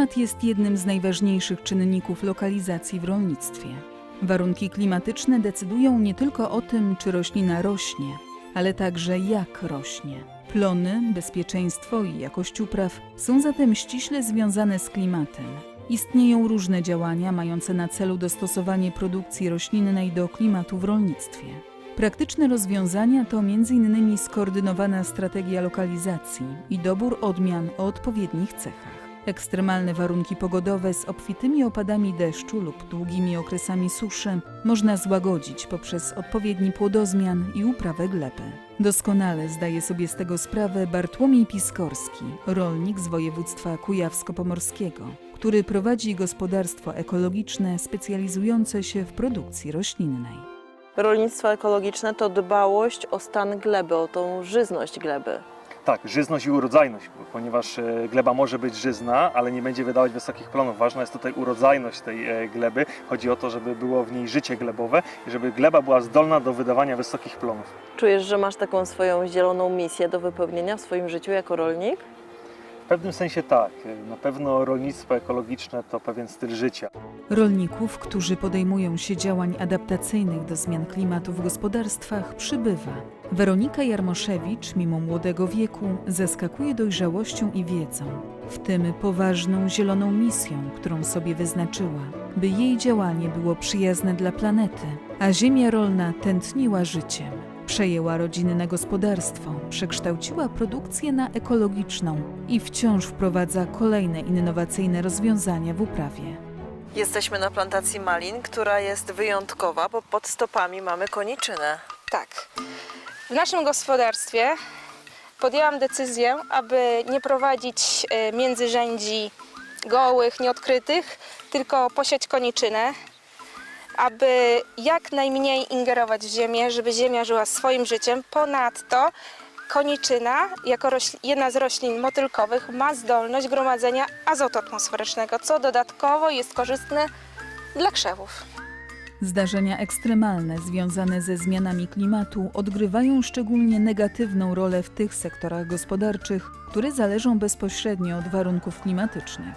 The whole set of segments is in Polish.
Klimat jest jednym z najważniejszych czynników lokalizacji w rolnictwie. Warunki klimatyczne decydują nie tylko o tym, czy roślina rośnie, ale także jak rośnie. Plony, bezpieczeństwo i jakość upraw są zatem ściśle związane z klimatem. Istnieją różne działania mające na celu dostosowanie produkcji roślinnej do klimatu w rolnictwie. Praktyczne rozwiązania to m.in. skoordynowana strategia lokalizacji i dobór odmian o odpowiednich cechach. Ekstremalne warunki pogodowe z obfitymi opadami deszczu lub długimi okresami suszy można złagodzić poprzez odpowiedni płodozmian i uprawę gleby. Doskonale zdaje sobie z tego sprawę Bartłomiej Piskorski, rolnik z województwa kujawsko-pomorskiego, który prowadzi gospodarstwo ekologiczne specjalizujące się w produkcji roślinnej. Rolnictwo ekologiczne to dbałość o stan gleby, o tą żyzność gleby. Tak, żyzność i urodzajność, ponieważ e, gleba może być żyzna, ale nie będzie wydawać wysokich plonów. Ważna jest tutaj urodzajność tej e, gleby. Chodzi o to, żeby było w niej życie glebowe i żeby gleba była zdolna do wydawania wysokich plonów. Czujesz, że masz taką swoją zieloną misję do wypełnienia w swoim życiu jako rolnik? W pewnym sensie tak. E, Na pewno rolnictwo ekologiczne to pewien styl życia. Rolników, którzy podejmują się działań adaptacyjnych do zmian klimatu w gospodarstwach, przybywa. Weronika Jarmoszewicz, mimo młodego wieku, zaskakuje dojrzałością i wiedzą, w tym poważną zieloną misją, którą sobie wyznaczyła, by jej działanie było przyjazne dla planety, a ziemia rolna tętniła życiem. Przejęła rodzinne gospodarstwo, przekształciła produkcję na ekologiczną i wciąż wprowadza kolejne innowacyjne rozwiązania w uprawie. Jesteśmy na plantacji malin, która jest wyjątkowa, bo pod stopami mamy koniczynę. Tak. W naszym gospodarstwie podjęłam decyzję, aby nie prowadzić e, międzyrzędzi gołych, nieodkrytych, tylko posiać koniczynę, aby jak najmniej ingerować w ziemię, żeby ziemia żyła swoim życiem. Ponadto koniczyna, jako jedna z roślin motylkowych, ma zdolność gromadzenia azotu atmosferycznego, co dodatkowo jest korzystne dla krzewów. Zdarzenia ekstremalne związane ze zmianami klimatu odgrywają szczególnie negatywną rolę w tych sektorach gospodarczych, które zależą bezpośrednio od warunków klimatycznych.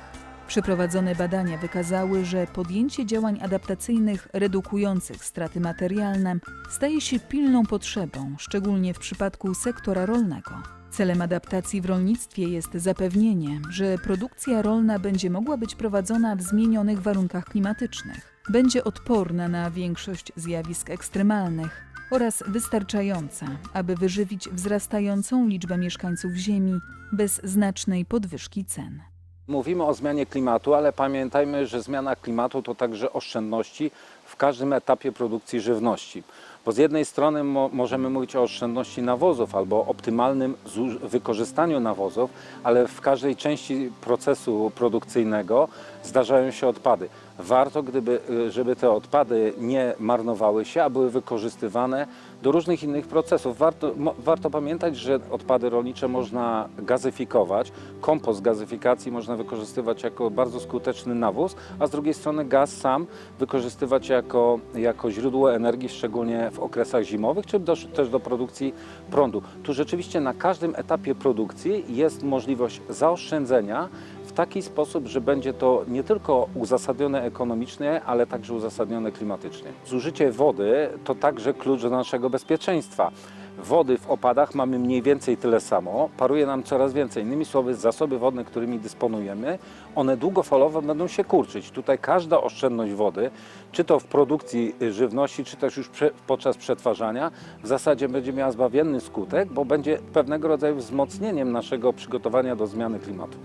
Przeprowadzone badania wykazały, że podjęcie działań adaptacyjnych redukujących straty materialne staje się pilną potrzebą, szczególnie w przypadku sektora rolnego. Celem adaptacji w rolnictwie jest zapewnienie, że produkcja rolna będzie mogła być prowadzona w zmienionych warunkach klimatycznych, będzie odporna na większość zjawisk ekstremalnych oraz wystarczająca, aby wyżywić wzrastającą liczbę mieszkańców Ziemi bez znacznej podwyżki cen. Mówimy o zmianie klimatu, ale pamiętajmy, że zmiana klimatu to także oszczędności w każdym etapie produkcji żywności. Bo z jednej strony mo możemy mówić o oszczędności nawozów albo optymalnym wykorzystaniu nawozów, ale w każdej części procesu produkcyjnego zdarzają się odpady. Warto, gdyby, y, żeby te odpady nie marnowały się, a były wykorzystywane do różnych innych procesów. Warto, warto pamiętać, że odpady rolnicze można gazyfikować. Kompost gazyfikacji można wykorzystywać jako bardzo skuteczny nawóz, a z drugiej strony gaz sam wykorzystywać jako, jako źródło energii, szczególnie w okresach zimowych, czy do, też do produkcji prądu. Tu rzeczywiście na każdym etapie produkcji jest możliwość zaoszczędzenia w taki sposób, że będzie to nie tylko uzasadnione ekonomicznie, ale także uzasadnione klimatycznie. Zużycie wody to także klucz do naszego bezpieczeństwa. Wody w opadach mamy mniej więcej tyle samo, paruje nam coraz więcej. Innymi słowy, zasoby wodne, którymi dysponujemy, one długofalowo będą się kurczyć. Tutaj każda oszczędność wody, czy to w produkcji żywności, czy też już podczas przetwarzania, w zasadzie będzie miała zbawienny skutek, bo będzie pewnego rodzaju wzmocnieniem naszego przygotowania do zmiany klimatu.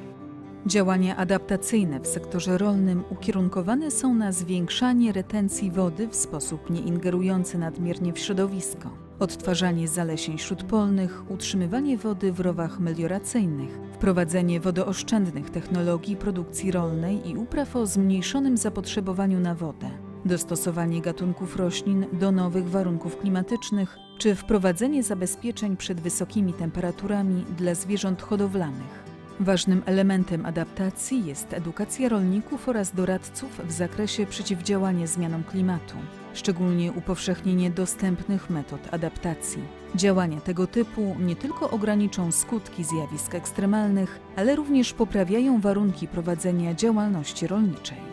Działania adaptacyjne w sektorze rolnym ukierunkowane są na zwiększanie retencji wody w sposób nie ingerujący nadmiernie w środowisko, odtwarzanie zalesień śródpolnych, utrzymywanie wody w rowach melioracyjnych, wprowadzenie wodooszczędnych technologii produkcji rolnej i upraw o zmniejszonym zapotrzebowaniu na wodę, dostosowanie gatunków roślin do nowych warunków klimatycznych czy wprowadzenie zabezpieczeń przed wysokimi temperaturami dla zwierząt hodowlanych. Ważnym elementem adaptacji jest edukacja rolników oraz doradców w zakresie przeciwdziałania zmianom klimatu, szczególnie upowszechnienie dostępnych metod adaptacji. Działania tego typu nie tylko ograniczą skutki zjawisk ekstremalnych, ale również poprawiają warunki prowadzenia działalności rolniczej.